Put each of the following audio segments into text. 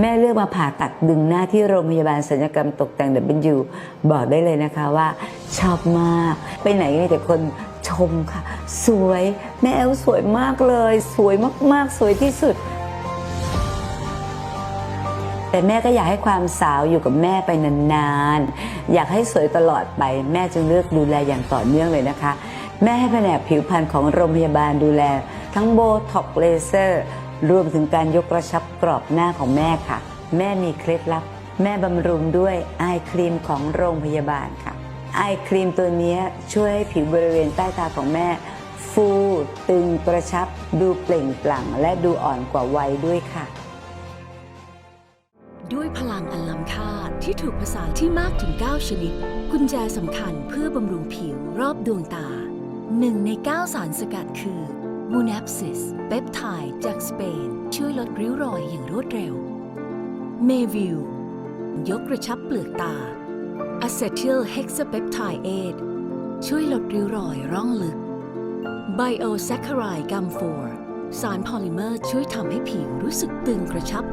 แม่เลือกมาผ่าตัดดึงหน้าที่โรงพยาบาลศัลยกรรมตกแต่ง W บอกได้เลยนะคะว่า ชอบมาก ไปไหนก็มีแต่คนชมค่ะ สวยแม่แอลสวยมากเลย สวยมากๆ สวยที่สุด แต่แม่ก็อยากให้ความสาวอยู่กับแม่ไปนานๆ อยากให้สวยตลอดไป แม่จึงเลือกดูแลอย่างต่อเนื่องเลยนะคะ แม่ให้แผนกผิวพรรณของโรงพยาบาลดูแล ทั้งโบท็อกเลเซอร์ รวมถึงการยกกระชับกรอบหน้าของแม่ค่ะ แม่มีเคล็ดลับ แม่บำรุงด้วยไอครีมของโรงพยาบาลค่ะ ไอครีมตัวนี้ช่วยให้ผิวบริเวณใต้ตาของแม่ ฟูตึงกระชับ ดูเปล่งปลั่ง และดูอ่อนกว่าวัยด้วยค่ะ ด้วยพลังอันล้ำค่าที่ถูกผสานที่มากถึง 9 ชนิด กุญแจสำคัญเพื่อบำรุงผิวรอบดวงตาหนึ่งใน 9 สารสกัดคือ m u n a p s i s เปปไทด์จากสเปน ช่วยลดริ้วรอยอย่างรวดเร็ว m a v i l ยกกระชับเปลือกตา Acetyl Hexapeptide 8ช่วยลดริ้วรอยร่องลึก Biosaccharide Gum 4สารพอลิเมอร์ช่วยทำให้ผิวรู้สึกตึงกระชับ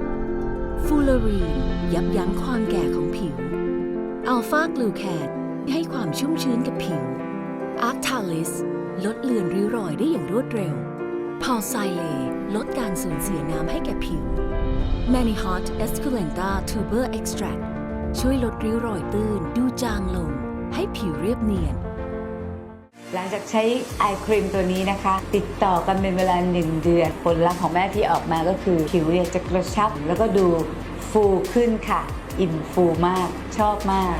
ฟูล a รีน ยับยั้งความแก่ของผิว อัลฟากลูแคนให้ความชุ่มชื้นกับผิวอาร์ t ทาลิส ลดเลือนริ้วรอยได้อย่างรวดเร็ว พอไซเลลดการสูญเสียน้ำให้แก่ผิว m a n i h o t Esculenta Tuber Extract ช่วยลดริ้วรอยตื้นดูจางลง ให้ผิวเรียบเนียน หลังจากใช้ไอครีมตัวนี้นะคะ ติดต่อกันเป็นเวลา1เดือน ผลลัพธ์ของแม่ที่ออกมาก็คือผิวเนี่ยจะกระชับแล้วก็ดูฟูขึ้นค่ะ อิ่มฟูมาก ชอบมาก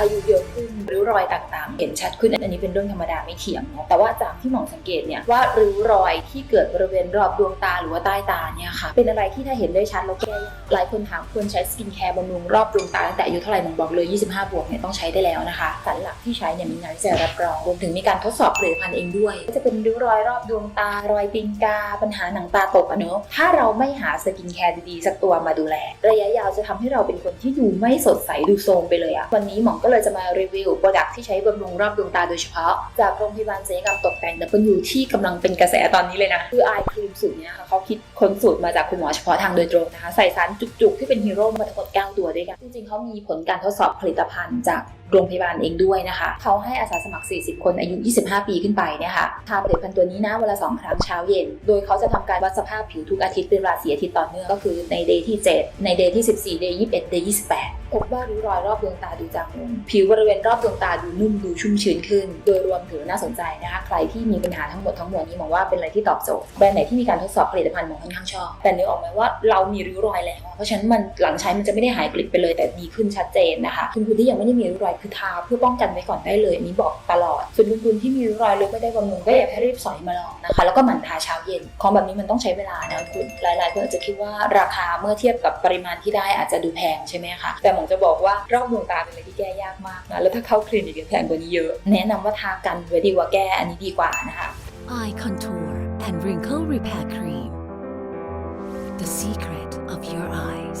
อายุเยอะขึ้นริ้วรอยต่างๆ เห็นชัดขึ้นอันนี้เป็นเรื่องธรรมดาไม่เถียงเนาะแต่ว่าจากที่หมอสังเกตเนี่ยว่าริ้วรอยที่เกิดบริเวณรอบดวงตาหรือว่าใต้ตาเนี่ยค่ะเป็นอะไรที่ถ้าเห็นได้ชัดแล้วแก้ยากหลายคนถามควรใช้สกินแคร์บำรุงรอบดวงตาตั้งแต่อายุเท่าไหร่หมอบอกเลย 25 บวกเนี่ยต้องใช้ได้แล้วนะคะสารหลักที่ใช้เนี่ยมีงานวิจัยรับรองรวมถึงมีการทดสอบผลิตภัณฑ์เองด้วย จะเป็นริ้วรอยรอบดวงตารอยตีนกา ปัญหาหนังตาตกอะเนาะถ้าเราไม่หาสกินแคร์ดีๆสักตัวมาดูแล ระยะยาวจะทำให้เราเป็นคนที่ดูไม่สดใสดูโทรมไปเลยอะวันนี้หมอก็ก็เลยจะมารีวิวโปรดักที่ใช้บำรุงรอบดวงตาโดยเฉพาะ จากโรงพยาบาลศัลยกรรมตกแต่ง W ที่กำลังเป็นกระแสตอนนี้เลยนะ คือไอครีมสูตรเนี้ยค่ะเขาคิดค้นสูตรมาจากคุณหมอเฉพาะทางโดยตรงนะคะ ใส่สารจุกๆ ที่เป็นฮีโร่มาทั้งหมด9ตัวด้วยกัน จริงๆเขามีผลการทดสอบผลิตภัณฑ์จากโรงพยาบาลเองด้วยนะคะ เขาให้อาสาสมัคร 40 คนอายุ 25 ปีขึ้นไปเนี่ยค่ะทาผลิตภัณฑ์ตัวนี้นะเวลา2ครั้งเช้าเย็น โดยเขาจะทำการวัดสภาพผิวทุกอาทิตย์เป็นเวลา4อาทิตย์ต่อเนื่องก็คือในเดย์ที่ 7 ในเดย์ที่ 14 เดย์21 เดย์28พบว่าริ้วรอยรอบดวงตาดูจางลงผิวบริเวณรอบดวงตาดูนุ่มดูชุ่มชื้นขึ้น โดยรวมถือน่าสนใจนะคะใครที่มีปัญหาทั้งหมดทั้งมวลนี้มองว่าเป็นอะไรที่ตอบโจทย์แบรนด์ไหนที่มีการทดสอบผลิตภัณฑ์มองค่อนข้างชอบแต่นึกออกไหมว่าเรามีริ้วรอยแล้ว เพราะฉะนั้นมันหลังใช้มันจะไม่ได้หายกลิบไปเลยแต่ดีขึ้นชัดเจนนะคะคุณคุณที่ยังไม่ได้มีริ้วรอยคือทาเพื่อป้องกันไว้ก่อนได้เลยนนี้บอกตลอดส่วนคุณคุณที่มีริ้วรอยลึกไม่ได้บำรุงก็อย่าให้รีบสอยมาลองนะคะแล้วก็หมั่นทาเช้าเย็นของแบบนี้มันต้องใช้เวลานะคุณหลาย ๆ คนอาจจะคิดว่าราคาเมื่อเทียบกับปริมาณที่ได้อาจจะดูแพงใช่ไหมคะแต่หมอจะบอกว่าโรคดวงตาเป็นอะไรที่แก้ยากมากนะแล้วถ้าเข้าคลินิกแพงกว่านี้เยอะ แนะนำว่าทากันไว้ดีกว่าแก้อันนี้ดีกว่านะคะ Eye Contour and Wrinkle Repair Cream The secret of your eyes